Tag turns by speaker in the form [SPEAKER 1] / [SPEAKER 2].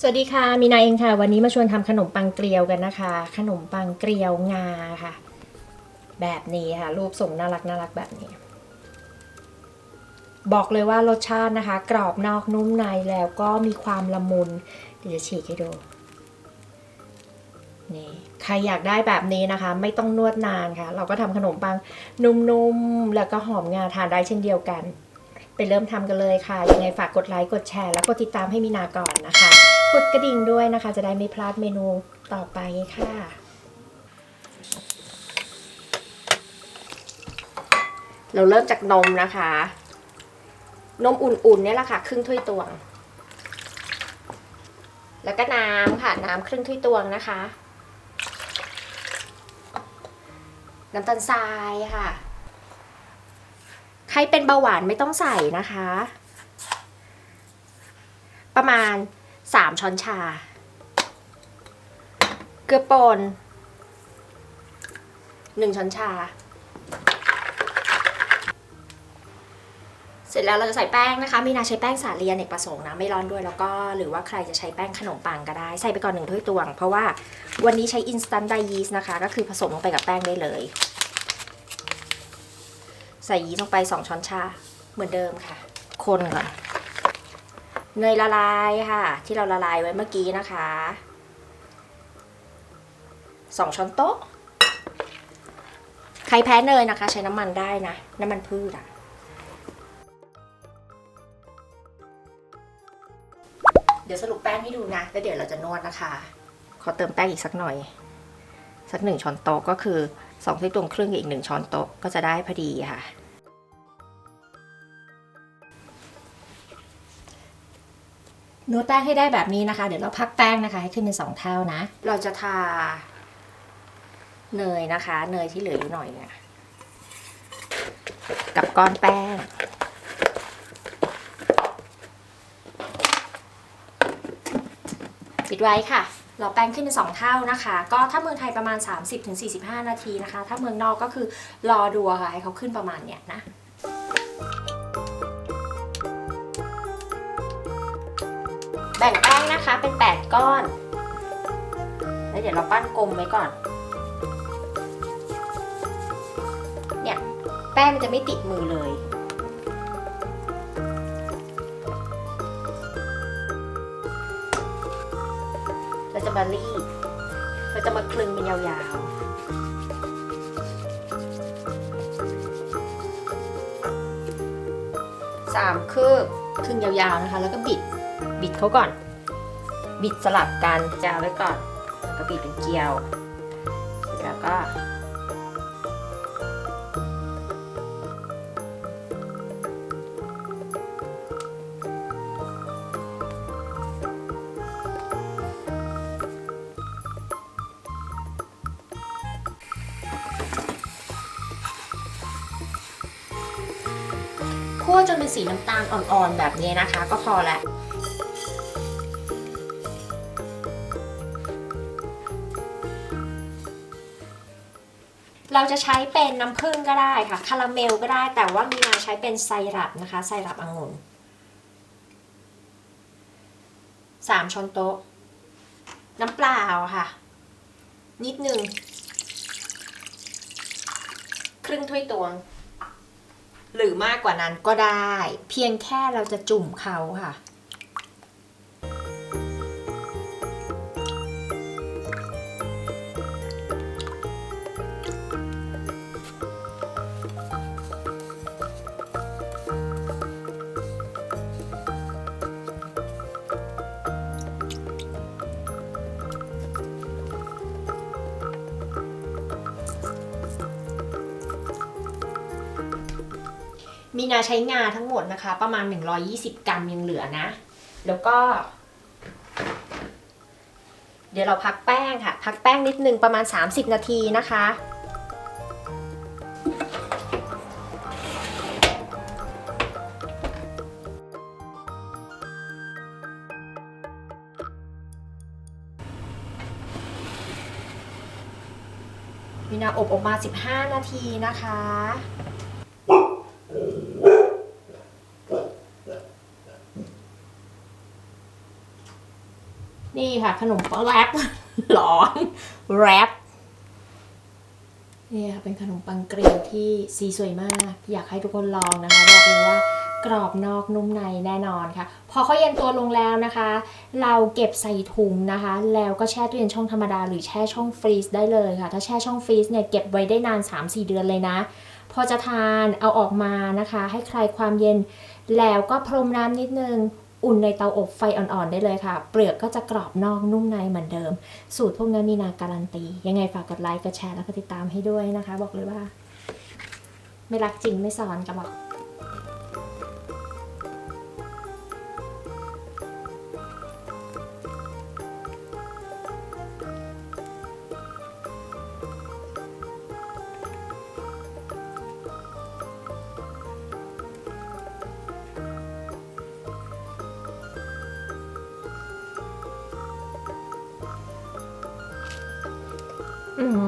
[SPEAKER 1] สวัสดีค่ะ มีนาเองค่ะ วันนี้มาชวนทำขนมปังเกลียวกันนะคะ ขนมปังเกลียวงาค่ะ แบบนี้ค่ะ รูปทรงน่ารักน่ารักแบบนี้ บอกเลยว่ารสชาตินะคะ กรอบนอกนุ่มในแล้วก็มีความละมุน เดี๋ยวจะฉีกให้ดู นี่ ใครอยากได้แบบนี้นะคะ ไม่ต้องนวดนานค่ะ เราก็ทำขนมปังนุ่มๆ แล้วก็หอมงาทานได้เช่นเดียวกันไปเริ่มทำกันเลยค่ะ ยังไงฝากกดไลค์ กดแชร์ แล้วกดติดตามให้มีนาก่อนนะคะ ดกระดิ่งด้วยนะคะ จะได้ไม่พลาดเมนูต่อไปค่ะ เราเริ่มจากนมนะคะ นมอุ่นๆเนี่ยแหละค่ะ ครึ่งถ้วยตวง แล้วก็น้ำค่ะ น้ำครึ่งถ้วยตวงนะคะ น้ำตาลทรายค่ะ ใครเป็นเบาหวานไม่ต้องใส่นะคะประมาณ 3ช้อนชา เกลือป่น1ช้อนชา เสร็จแล้วเราจะใส่แป้งนะคะ มีนาใช้แป้งสาลีอเนกประสงค์นะ ไม่ร้อนด้วยแล้วก็หรือว่าใครจะใช้แป้งขนมปังก็ได้ ใส่ไปก่อนหนึ่งถ้วยตวง เพราะว่าวันนี้ใช้ instant dry yeast นะคะ ก็คือผสมลงไปกับแป้งได้เลย ใส่ยีสต์ลงไป 2 ช้อนชาเหมือนเดิมค่ะ คนก่อน เนยละลายค่ะ ที่เราละลายไว้เมื่อกี้นะคะ2ช้อนโต๊ะ ใครแพ้เนยนะคะ ใช้น้ำมันได้นะ น้ำมันพืชอะเดี๋ยวสรุปแป้งให้ดูนะ แล้วเดี๋ยวเราจะนวดนะคะ ขอเติมแป้งอีกสักหน่อย สักหนึ่งช้อนโต๊ะก็คือสองถ้วยตวงครึ่งกับอีกหนึ่งช้อนโต๊ะก็จะได้พอดีค่ะ นวดแป้งให้ได้แบบนี้นะคะ เดี๋ยวเราพักแป้งนะคะให้ขึ้นเป็นสองเท่านะ เราจะทาเนยนะคะ เนยที่เหลืออยู่หน่อยเนี่ยกับก้อนแป้ง ปิดไว้ค่ะ เราแป้งขึ้นเป็นสองเท่านะคะ ก็ถ้าเมืองไทยประมาณ 30-45 นาทีนะคะ ถ้าเมืองนอกก็คือรอดูค่ะให้เขาขึ้นประมาณเนี้ยนะ แบ่งแป้งนะคะเป็น 8 ก้อน แล้วเดี๋ยวเราปั้นกลมไว้ก่อน เนี่ย แป้งมันจะไม่ติดมือเลย เราจะมารีดเราจะมาคลึงเป็นยาวๆสามคืบครึ่งยาวๆนะคะ แล้วก็บิด บิดเขาก่อน บิดสลับกันจาวไว้ก่อนแล้วก็บิดเป็นเกลียวแล้วก็คั่วจนเป็นสีน้ำตาลอ่อนๆแบบนี้นะคะ ก็พอแล้ว เราจะใช้เป็นน้ำผึ้งก็ได้ค่ะคาราเมลก็ได้ แต่ว่ามีนาใช้เป็นไซรัปนะคะ ไซรัปองุ่นสามช้อนโต๊ะ น้ำเปล่าค่ะ นิดหนึ่งครึ่งถ้วยตวง หรือมากกว่านั้นก็ได้ เพียงแค่เราจะจุ่มเขาค่ะ มีนาใช้งาทั้งหมดนะคะ ประมาณ 120 กรัมยังเหลือนะ แล้วก็ เดี๋ยวเราพักแป้งค่ะ พักแป้งนิดนึงประมาณ 30 นาทีนะคะมีนาอบออกมา 15 นาทีนะคะ นี่ค่ะ ขนมปังแรปหลอนแรปนี่ค่ะเป็นขนมปังเกรียวที่สีสวยมาก อยากให้ทุกคนลองนะคะบอกเลยว่ากรอบนอกนุ่มในแน่นอนค่ะ พอเขาเย็นตัวลงแล้วนะคะ เราเก็บใส่ถุงนะคะ แล้วก็แช่ตู้เย็นช่องธรรมดาหรือแช่ช่องฟรีซได้เลยค่ะ ถ้าแช่ช่องฟรีซเนี่ยเก็บไว้ได้นาน 3-4 เดือนเลยนะ พอจะทานเอาออกมานะคะ ให้คลายความเย็นแล้วก็พรมน้ำนิดนึง อุ่นในเตาอบไฟอ่อนๆได้เลยค่ะ เปลือกก็จะกรอบนอกนุ่มในเหมือนเดิม สูตรพวกนี้มีนาการันตี ยังไงฝากกดไลค์กดแชร์แล้วก็ติดตามให้ด้วยนะคะ บอกเลยว่า ไม่รักจริงไม่สอนกับบอก Mm-hmm.